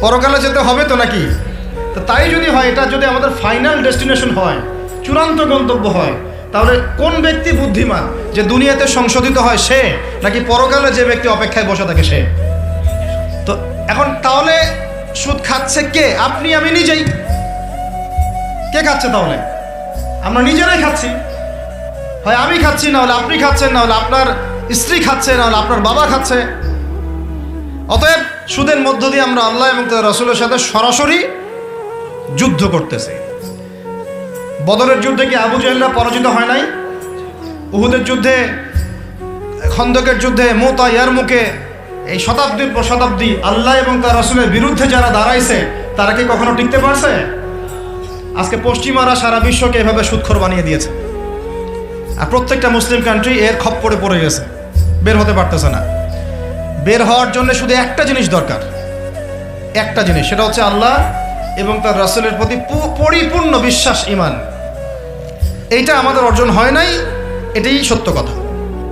পরকালে যেতে হবে তো নাকি? তো তাই যদি হয়, এটা যদি আমাদের ফাইনাল ডেস্টিনেশন হয়, চূড়ান্ত গন্তব্য হয়, তাহলে কোন ব্যক্তি বুদ্ধিমান যে দুনিয়াতে সংশোধিত হয় সে, নাকি পরকালে যে ব্যক্তি অপেক্ষায় বসে থাকে সে? তো এখন তাহলে সুদ খাচ্ছে কে? আপনি, আমি নিজেই। কে খাচ্ছে তাহলে? আমরা নিজেরাই খাচ্ছি। হয় আমি খাচ্ছি, না হলে আপনি খাচ্ছেন, না হলে আপনার স্ত্রী খাচ্ছে, না হলে আপনার বাবা খাচ্ছে। অতএব সুদের মধ্য দিয়ে আমরা আল্লাহ এবং তার রসুলের সাথে সরাসরি যুদ্ধ করতেছি। বদরের যুদ্ধে কি আবু জাহেলরা পরাজিত হয় নাই? উহুদের যুদ্ধে, খন্দকের যুদ্ধে মোতা ইয়ার মুখে এই শতাব্দীর পর শতাব্দী আল্লাহ এবং তার রসুলের বিরুদ্ধে যারা দাঁড়াইছে, তারা কি কখনো টিকতে পারছে? আজকে পশ্চিমারা সারা বিশ্বকে এভাবে সুৎখর বানিয়ে দিয়েছে। আর প্রত্যেকটা মুসলিম কান্ট্রি এর খপ্পরে পড়ে গেছে। বের হতে পারতেছে না। বের হওয়ার জন্য শুধু একটা জিনিস দরকার। একটা জিনিস, সেটা হচ্ছে আল্লাহ এবং তার রাসুলের প্রতি পরিপূর্ণ বিশ্বাস ইমান এইটা আমাদের অর্জন হয় নাই, এটাই সত্য কথা।